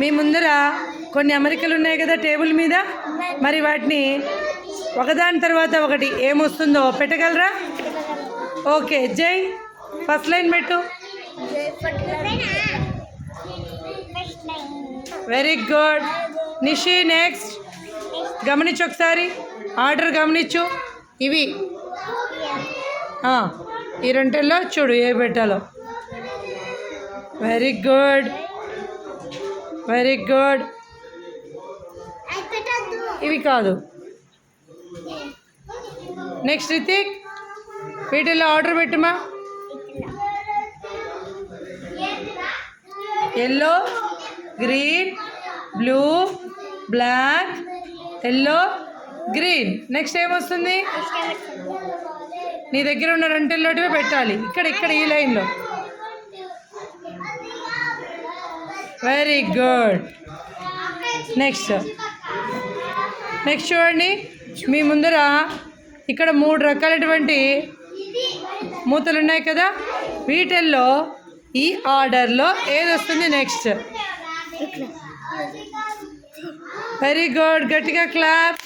మీ ముందర కొన్ని అమరికలు ఉన్నాయి కదా టేబుల్ మీద? మరి వాటిని ఒకదాని తర్వాత ఒకటి ఏమొస్తుందో పెట్టగలరా? ఓకే జై. ఫస్ట్ లైన్ పెట్టు. Very good. నిషి నెక్స్ట్. గమనించు ఒకసారి. ఆర్డర్ గమనించు. ఇవి. ఈ రెంటిల్లో చూడు ఏ పెట్టాలో. Very good. Very good. ఇవి కాదు. నెక్స్ట్ రితిక్ వీటిల్లో order పెట్టుమా? Yellow green blue black yellow green. Next ఏమొస్తుంది? నీ దగ్గర ఉన్న రెంటిల్లోటివే పెట్టాలి. ఇక్కడ ఇక్కడ ఈ లైన్లో. వెరీ గుడ్ నెక్స్ట్ నెక్స్ట్ చూడండి. మీ ముందర ఇక్కడ మూడు రకాలైనటువంటి మూతలు ఉన్నాయి కదా? వీటిల్లో ఈ ఆర్డర్లో ఏది వస్తుంది నెక్స్ట్ వెరీ గుడ్ గట్టిగా క్లాప్.